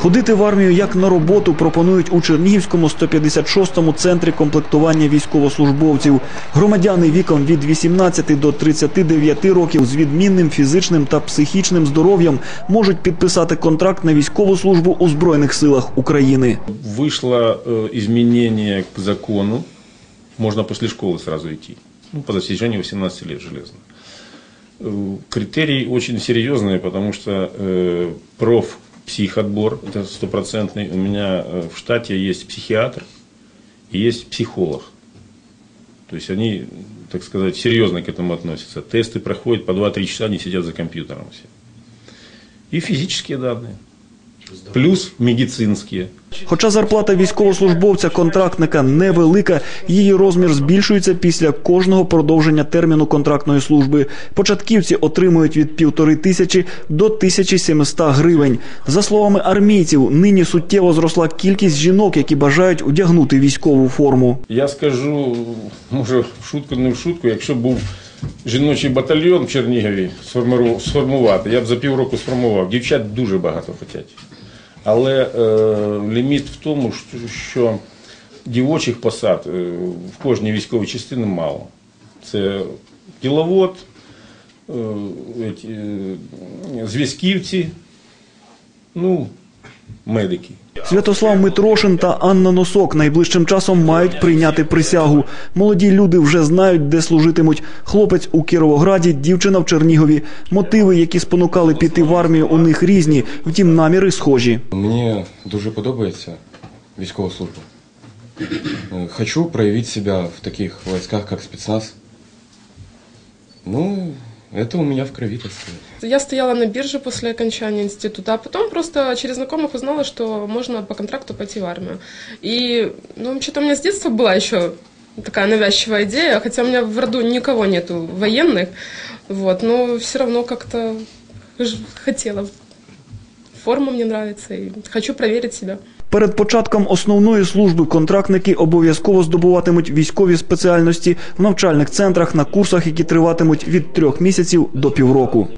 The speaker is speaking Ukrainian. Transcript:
Ходити в армію як на роботу пропонують у Чернігівському 156-му центрі комплектування військовослужбовців. Громадяни віком від 18 до 39 років з відмінним фізичним та психічним здоров'ям можуть підписати контракт на військову службу у Збройних силах України. Вышло э, изменение к закону. Можно после школы сразу идти. Ну, по достижению 18 лет железно. Э, Критерий очень серьезный, потому что э, профпсихотбор, это стопроцентный. У меня э, в штате есть психиатр и есть психолог. То есть они, так сказать, серьезно к этому относятся. Тесты проходят по 2-3 часа, они сидят за компьютером все. И физические данные. Плюс медицинские. Хоча зарплата військовослужбовця-контрактника невелика, її розмір збільшується після кожного продовження терміну контрактної служби. Початківці отримують від півтори тисячі до 1700 гривень. За словами армійців, нині суттєво зросла кількість жінок, які бажають одягнути військову форму. Я скажу, може, в шутку, не в шутку, якщо був жіночий батальйон в Чернігові сформувати, я б за півроку сформував. Дівчат дуже багато хочуть. Але е, ліміт в тому, що- дівочих посад е, в кожній військовій частині мало. Це кіловод, е, е, зв'язківці, ну, медики. Святослав Митрошин та Анна Носок найближчим часом мають прийняти присягу. Молоді люди вже знають, де служитимуть. Хлопець у Кіровограді, дівчина в Чернігові. Мотиви, які спонукали піти в армію, у них різні, втім наміри схожі. Мені дуже подобається військова служба. Е, Хочу проявити себе в таких войсках, як спецназ. Ну, это у меня в крови, так сказать. Я стояла на бирже после окончания института, а потом просто через знакомых узнала, что можно по контракту пойти в армию. И, ну, что-то у меня с детства была еще такая навязчивая идея, хотя у меня в роду никого нету военных, вот, но все равно как-то ж- хотела. Форма мне нравится, и хочу проверить себя. Перед початком основної служби контрактники обов'язково здобуватимуть військові спеціальності в навчальних центрах на курсах, які триватимуть від трьох місяців до півроку.